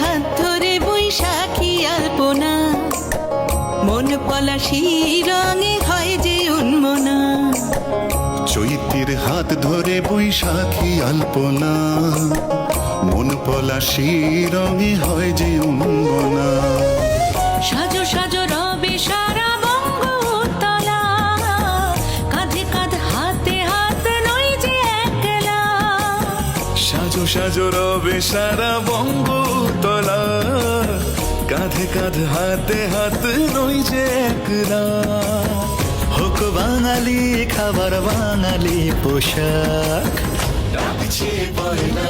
হাত ধরে বৈশাখী আলপনা। মন পলাশি রঙে হয় যে উন্মনা। চৈতির হাত ধরে বৈশাখী আলপনা। মন পলাশি রঙে হয় যে উন্মনা। সাজো সাজো রবে সারা বঙ্গ কাঁধে হাতে হাত নই যে সাজো সাজো রবে সারা বঙ্গ কাঁধে কাঁধ হাতে হাত রই যে একলা হোক বাঙালি খাবার বাঙালি পোশাক। ডাকছে পয়লা